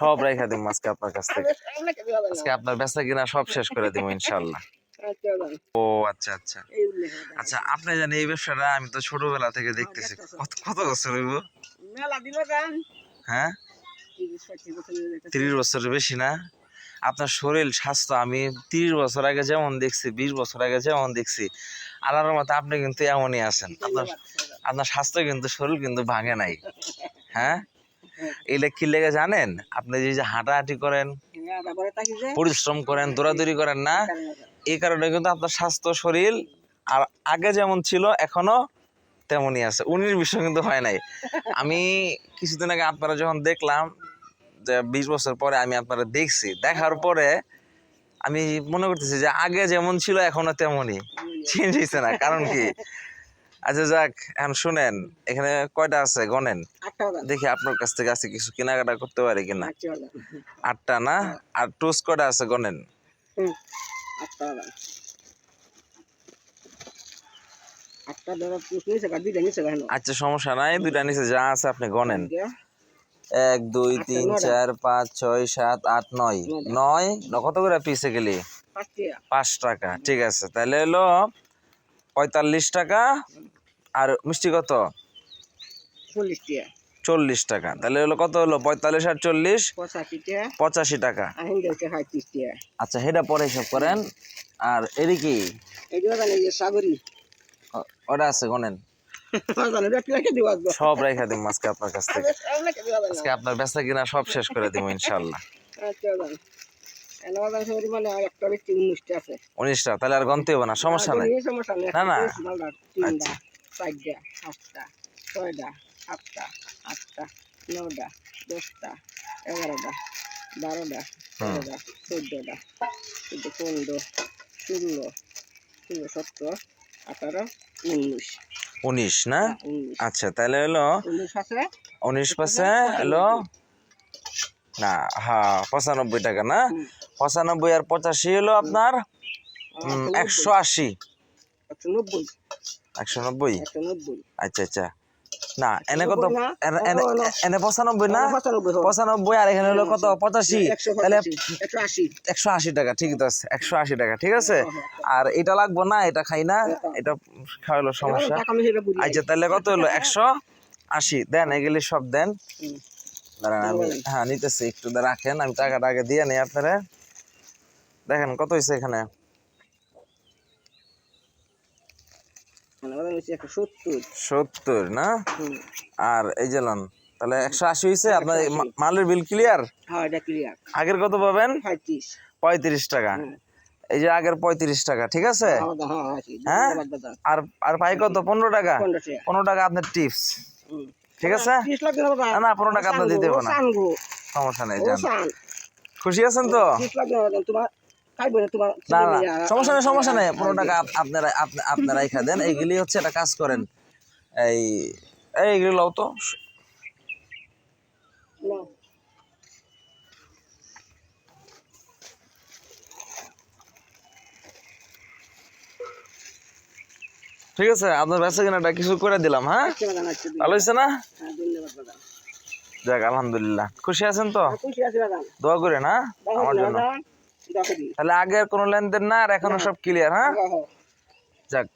সব রেখা দিব আজকে আপনার কাছ থেকে। আজকে আপনার বেচা কিনা সব শেষ করে দিব ইনশাল্লাহ আচ্ছা ও আচ্ছা আচ্ছা। আচ্ছা আপনি জানেন এই ব্যবসাটা আমি তো ছোটবেলা থেকে দেখতেছি। কত কত বছর হইব? হ্যাঁ। তিরিশ বছরের বেশি না? আপনার শরীর স্বাস্থ্য আমি তিরিশ বছর আগে যেমন দেখছি বিশ বছর আগে যেমন দেখছি আল্লাহর মতো আপনি কিন্তু এমনই আছেন। আপনার আপনার স্বাস্থ্য কিন্তু শরীর কিন্তু ভাঙে নাই। হ্যাঁ? এইটা কি লেগে জানেন? আপনি যে হাঁটাহাঁটি করেন, পরিশ্রম করেন, দৌড়াদৌড়ি করেন না এই কারণে কিন্তু আপনার স্বাস্থ্য, শরীর আর আগে যেমন ছিল, এখনও তেমনই আছে। উনিশ বিষয় কিন্তু হয় নাই। আমি কিছুদিন আগে আপনারা যখন দেখলাম যে বিশ বছর পরে আমি আপনারা দেখছি, দেখার পরে আমি মনে করতেছি যে আগে যেমন ছিল, এখনও তেমনই। চেঞ্জ হয়েছে না, কারণ কি? আচ্ছা যাক এখন শুনেন এখানে কয়টা আছে গনেন দেখি আপনার কাছ থেকে আছে কিছু কেনাকাটা করতে পারি কিনা। আটটা না? আর টোস্ট কয়টা আছে গনেন আচ্ছা সমস্যা নাই দুইটা নিচে যা আছে আপনি গনেন এক দুই তিন চার পাঁচ ছয় সাত আট নয়। নয়? ন- কত করে পিসে গেলি পাঁচ টাকা ঠিক আছে তাহলে হলো পঁয়তাল্লিশ টাকা। আর মিষ্টি কত? চল্লিশ টাকা। তাহলে হলো কত হলো? পঁয়তাল্লিশ আর চল্লিশ? পঁচাশি টাকা। আচ্ছা সেটা পরে হিসাব করেন। আর সাগরি। ওটা আছে গনেন। সব রেখা দিব আজকে আপনার কাছ থেকে। আজকে আপনার বেচা কিনা সব শেষ করে দিব ইনশাল্লাহ আচ্ছা মানে উনিশটা তাহলে আর গনতে হবে না সমস্যা নাই। না, না। তিনটা। চারটা পাঁচটা ছয়টা সাতটা আটটা নটা দশটা এগারোটা বারোটা তেরোটা চোদ্দটা চোদ্দ পনেরো ষোলো ষোলো সতেরো আঠারো উনিশ। উনিশ না? আচ্ছা তাহলে হলো উনিশ পাশে হলো না হ্যাঁ পঁচানব্বই টাকা না? পঁচানব্বই আর পঁচাশি হলো আপনার একশো আশি। নব্বই একশো নব্বই? আচ্ছা আচ্ছা। না এনে কত? এনে- এনে- ও, না। এনে পঁচানব্বই না? পঁচানব্বই আর এখানে হলো কত? পঁচাশি। তাহলে একশো আশি। টাকা ঠিক আছে একশো আশি টাকা ঠিক আছে? আর এটা লাগবো না এটা খাই না এটা খাওয়ালো সমস্যা। আচ্ছা তাহলে কত হলো? একশো আশি। দেন এগুলি সব দেন। দাঁড়ান আমি হ্যাঁ নিতেছি একটু রাখেন আমি টাকাটা আগে দিয়ে নেই আপনারা। দেখেন কত হয়েছে এখানে মানে বাজার হচ্ছে একশো সত্তর। সত্তর না? আর এই যে লন তাহলে একশো আশি হয়েছে আপনার মালের বিল ক্লিয়ার হ্যাঁ আগের কত পাবেন? পঁয়ত্রিশ। টাকা। এই যে আগের পঁয়ত্রিশ টাকা ঠিক আছে? হ্যাঁ হ্যাঁ হ্যাঁ? দাদা। আর আর পাই কত? পনেরো টাকা? পনেরো টাকা। আপনার টিপস ঠিক আছে। না, পনেরো টাকা আপনার দিতে হবে না। সমস্যা নেই। খুশি আছেন তো? সমস্যা নেই সমস্যা নেই। পনেরো টাকা আপ- আপনারা আপ- আপনারা রেখা দেন। এইগুলি হচ্ছে একটা কাজ করেন। এই এইগুলি লও তো। ঠিক আছে আপনার বেচা কিনাটা কিছু করে দিলাম হ্যাঁ? আচ্ছা আচ্ছা, ভালো হয়েছে না? হ্যাঁ, যাক আলহামদুলিল্লাহ। খুশি আছেন তো? হ্যাঁ। দোয়া করে না আমার জন্য। তাহলে আগের কোনো লেনদেন না আর এখনও সব ক্লিয়ার হ্যাঁ? হ্যাঁ, হ্যাঁ। যাক।